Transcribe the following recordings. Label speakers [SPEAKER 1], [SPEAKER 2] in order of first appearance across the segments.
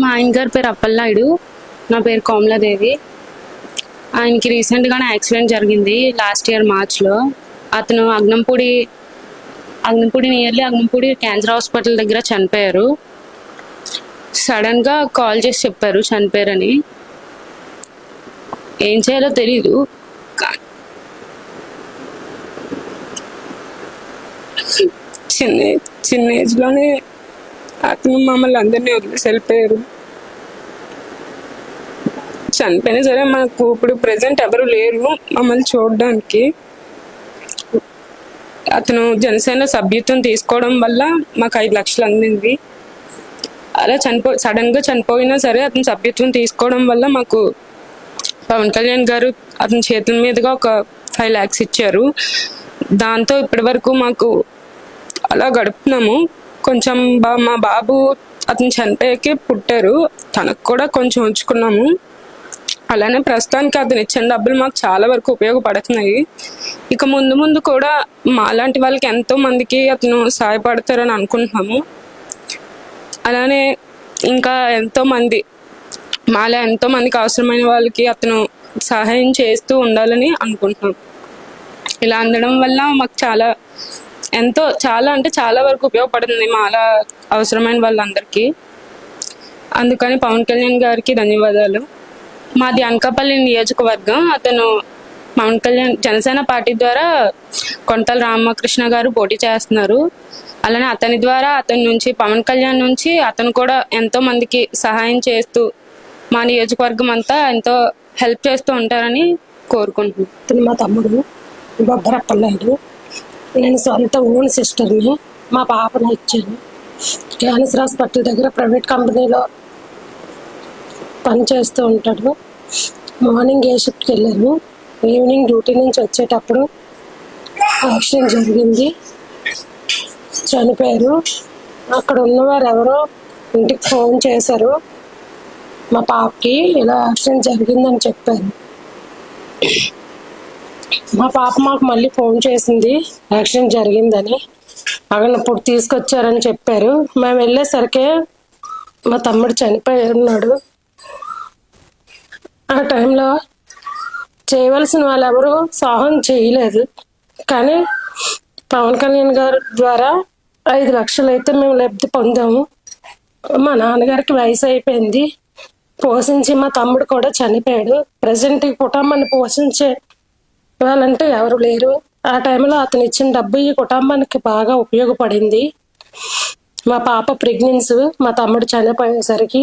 [SPEAKER 1] మా ఆయన గారి పేరు అప్పలనాయుడు. నా పేరు కోమలాదేవి. ఆయనకి రీసెంట్గానే యాక్సిడెంట్ జరిగింది లాస్ట్ ఇయర్ మార్చ్లో అతను Agnampudi Agnampudi nearly Agnampudi cancer hospital దగ్గర చనిపోయారు. సడన్గా కాల్ చేసి చెప్పారు చనిపోయారని. ఏం చేయాలో తెలీదు.
[SPEAKER 2] చిన్న చిన్న ఏజ్లోనే అతను మమ్మల్ని అందరినీ వదిలేసి వెళ్ళిపోయారు. చనిపోయినా సరే మాకు ఇప్పుడు ప్రజెంట్ ఎవరు లేరు మమ్మల్ని చూడడానికి. అతను జనసేన సభ్యత్వం తీసుకోవడం వల్ల మాకు ఐదు లక్షలు అందింది. అలా చనిపో సడన్గా చనిపోయినా సరే అతను సభ్యత్వం తీసుకోవడం వల్ల మాకు పవన్ కళ్యాణ్ గారు అతని చేతుల మీదుగా ఒక ఫైవ్ ల్యాక్స్ ఇచ్చారు. దాంతో ఇప్పటి వరకు మాకు అలా గడుపుతున్నాము. కొంచెం బా మా బాబు అతను చనిపోయాకే పుట్టారు. తనకు కూడా కొంచెం ఉంచుకున్నాము. అలానే ప్రస్తుతానికి అతను ఇచ్చిన డబ్బులు మాకు చాలా వరకు ఉపయోగపడుతున్నాయి. ఇక ముందు ముందు కూడా మాలాంటి వాళ్ళకి ఎంతో మందికి అతను సహాయపడతారని అనుకుంటున్నాము. అలానే ఇంకా ఎంతో మంది మాలా ఎంతో మందికి అవసరమైన వాళ్ళకి అతను సహాయం చేస్తూ ఉండాలని అనుకుంటున్నాం ఇలా అందడం వల్ల మాకు చాలా ఎంతో చాలా అంటే చాలా వరకు ఉపయోగపడుతుంది మాల అవసరమైన వాళ్ళందరికీ. అందుకని పవన్ కళ్యాణ్ గారికి ధన్యవాదాలు. మాది అనకాపల్లి నియోజకవర్గం. అతను పవన్ కళ్యాణ్ జనసేన పార్టీ ద్వారా కొంటల రామకృష్ణ గారు పోటీ చేస్తున్నారు. అలానే అతని ద్వారా అతని నుంచి పవన్ కళ్యాణ్ నుంచి అతను కూడా ఎంతో మందికి సహాయం చేస్తూ మా నియోజకవర్గం అంతా ఎంతో హెల్ప్ చేస్తూ ఉంటారని కోరుకుంటున్నాను
[SPEAKER 3] మా తమ్ముడు బొబ్బరప్పలనాయుడు నేను సొంత ఓన్ సిస్టర్ని మా పాపను ఇచ్చాను. క్యాన్సర్ హాస్పిటల్ దగ్గర ప్రైవేట్ కంపెనీలో పని చేస్తూ ఉంటాడు. మార్నింగ్ ఏ షిఫ్ట్కి వెళ్ళాను. ఈవినింగ్ డ్యూటీ నుంచి వచ్చేటప్పుడు యాక్సిడెంట్ జరిగింది. చనిపోయారు. అక్కడ ఉన్నవారు ఎవరో ఇంటికి ఫోన్ చేశారు. మా పాపకి ఇలా యాక్సిడెంట్ జరిగిందని చెప్పారు. మా పాప మాకు మళ్ళీ ఫోన్ చేసింది. యాక్సిడెంట్ జరిగిందని. అక్కడ ఇప్పుడు తీసుకొచ్చారని చెప్పారు. మేము వెళ్ళేసరికి మా తమ్ముడు చనిపోయి ఉన్నాడు. ఆ టైంలో చేయవలసిన వాళ్ళు ఎవరు సాహం చేయలేదు. కానీ పవన్ కళ్యాణ్ గారి ద్వారా ఐదు లక్షలు అయితే మేము లబ్ధి పొందాము. మా నాన్నగారికి వయసు అయిపోయింది. పోషించి మా తమ్ముడు కూడా చనిపోయాడు. ప్రజెంట్ ఈ కుటుంబాన్ని పోషించే వాళ్ళంటే ఎవరు లేరు. ఆ టైంలో అతను ఇచ్చిన డబ్బు ఈ కుటుంబానికి బాగా ఉపయోగపడింది. మా పాప ప్రెగ్నెన్స్ మా తమ్ముడు చనిపోయేసరికి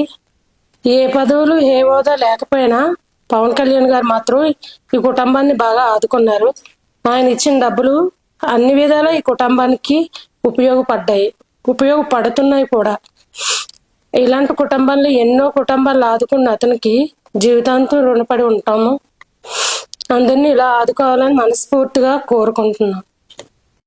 [SPEAKER 3] ఏ పదవులు ఏ హోదా లేకపోయినా పవన్ కళ్యాణ్ గారు మాత్రం ఈ కుటుంబాన్ని బాగా ఆదుకున్నారు. ఆయన ఇచ్చిన డబ్బులు అన్ని విధాలా ఈ కుటుంబానికి ఉపయోగపడ్డాయి. ఉపయోగపడుతున్నాయి కూడా. ఇలాంటి కుటుంబాల్లో ఎన్నో కుటుంబాలు ఆదుకున్న అతనికి జీవితాంతం రుణపడి ఉంటాము. అందరినీ ఇలా ఆదుకోవాలని మనస్ఫూర్తిగా కోరుకుంటున్నాం.